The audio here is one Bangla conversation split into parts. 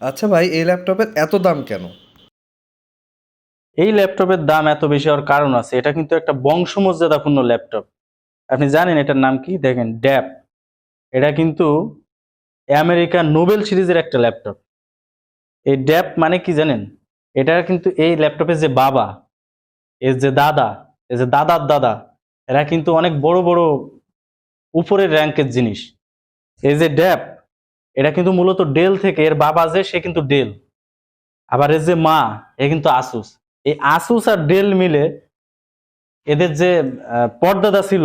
আচ্ছা ভাই, এই ল্যাপটপের এত দাম কেন? এই ল্যাপটপের দাম এত বেশি হওয়ার কারণ আছে, এটা কিন্তু একটা বংশমর্যাদাপূর্ণ ল্যাপটপ। আপনি জানেন এটার নাম কি? দেখেন ড্যাপ এটা কিন্তু আমেরিকান নোবেল সিরিজের একটা ল্যাপটপ। এই ড্যাপ মানে কি জানেন? এটা কিন্তু এই ল্যাপটপের যে বাবা, এর যে দাদা, এর যে দাদার দাদা, এরা কিন্তু অনেক বড় বড় উপরের র্যাঙ্কের জিনিস। এই যে ড্যাপ এটা কিন্তু মূলত ডেল থেকে এর বাবা যে, সে কিন্তু ডেল। আবার এর যে মা, এ কিন্তু আসুস। এই আসুস আর ডেল মিলে এদের যে পর্দাদা ছিল,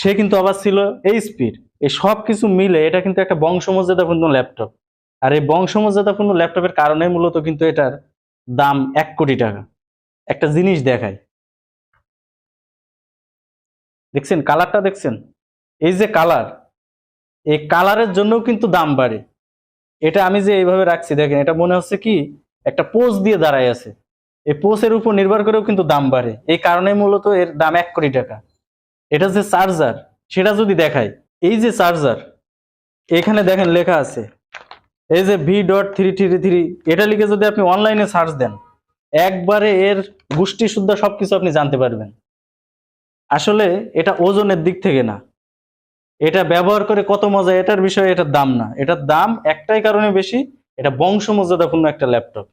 সে কিন্তু আবার ছিল এই স্পিড। এই সব কিছু মিলে এটা কিন্তু একটা বংশমর্যাদাপূর্ণ ল্যাপটপ। আর এই বংশমর্যাদাপূর্ণ ল্যাপটপের কারণে মূলত কিন্তু এটার দাম এক কোটি টাকা। একটা জিনিস দেখায় দেখছেন? কালারটা দেখছেন? এই যে কালার এই কালারের জন্যও কিন্তু দাম বাড়ে। এটা আমি যে এইভাবে রাখছি, দেখেন, এটা মনে হচ্ছে কি? একটা পোজ দিয়ে দাঁড়ায় আছে। এই পোস্টের উপর নির্ভর করেও কিন্তু দাম বাড়ে। এই কারণে মূলত এর দাম এক কোটি টাকা। এটা যে চার্জার, সেটা যদি দেখায় এই যে চার্জার, এখানে দেখেন লেখা আছে, এই যে V dot three three three এটা লিখে যদি আপনি অনলাইনে সার্চ দেন, একবারে এর গোষ্ঠী শুদ্ধ সবকিছু আপনি জানতে পারবেন। আসলে এটা ওজনের দিক থেকে না। এটা ব্যবহার করে কত মজা, এটার বিষয়ে এটার দাম না। এটার দাম একটাই কারণে বেশি, এটা বংশমর্যাদাপূর্ণ একটা ল্যাপটপ।